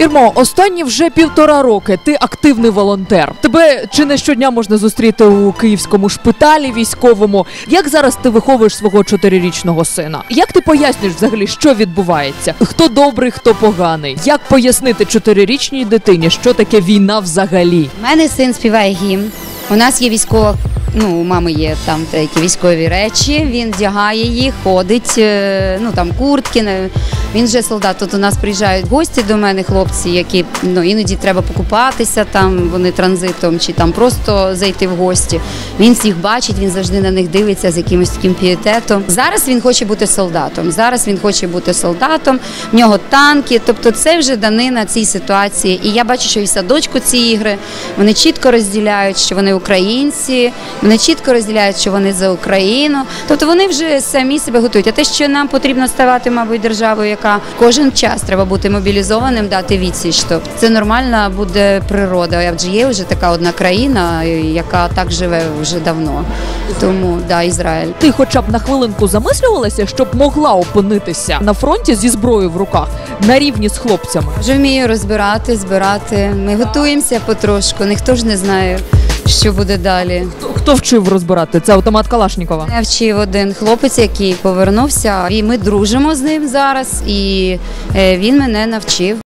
Ірмо, останні вже півтора роки ти активний волонтер. Тебе чи не щодня можна зустріти у київському шпиталі військовому. Як зараз ти виховуєш свого чотирирічного сина? Як ти пояснюєш взагалі, що відбувається? Хто добрий, хто поганий? Як пояснити чотирирічній дитині, що таке війна взагалі? У мене син співає гімн. У нас є військова. Ну, у мами є там деякі військові речі. Він вдягає їх, ходить, е, ну там куртки. Він вже солдат. Тут у нас приїжджають гості до мене, хлопці, які ну іноді треба покупатися там, вони транзитом чи там просто зайти в гості. Він всіх бачить, він завжди на них дивиться з якимось таким пієтетом. Зараз він хоче бути солдатом. Зараз він хоче бути солдатом. В нього танки. Тобто, це вже данина цій ситуації. І я бачу, що і садочку ці ігри вони чітко розділяють, що вони українці, вони чітко розділяють, що вони за Україну. Тобто вони вже самі себе готують. А те, що нам потрібно ставати, мабуть, державою, яка кожен час треба бути мобілізованим, дати відсіч. Тобто це нормальна буде природа. Адже є вже така одна країна, яка так живе вже давно. Тому да, Ізраїль. Ти хоча б на хвилинку замислювалася, щоб могла опинитися на фронті зі зброєю в руках на рівні з хлопцями? Вже вмію розбирати, збирати. Ми готуємося потрошку. Ніхто ж не знає, що буде далі. Хто- вчив розбирати? Це автомат Калашнікова. Я вчив один хлопець, який повернувся, і ми дружимо з ним зараз, і е, він мене навчив.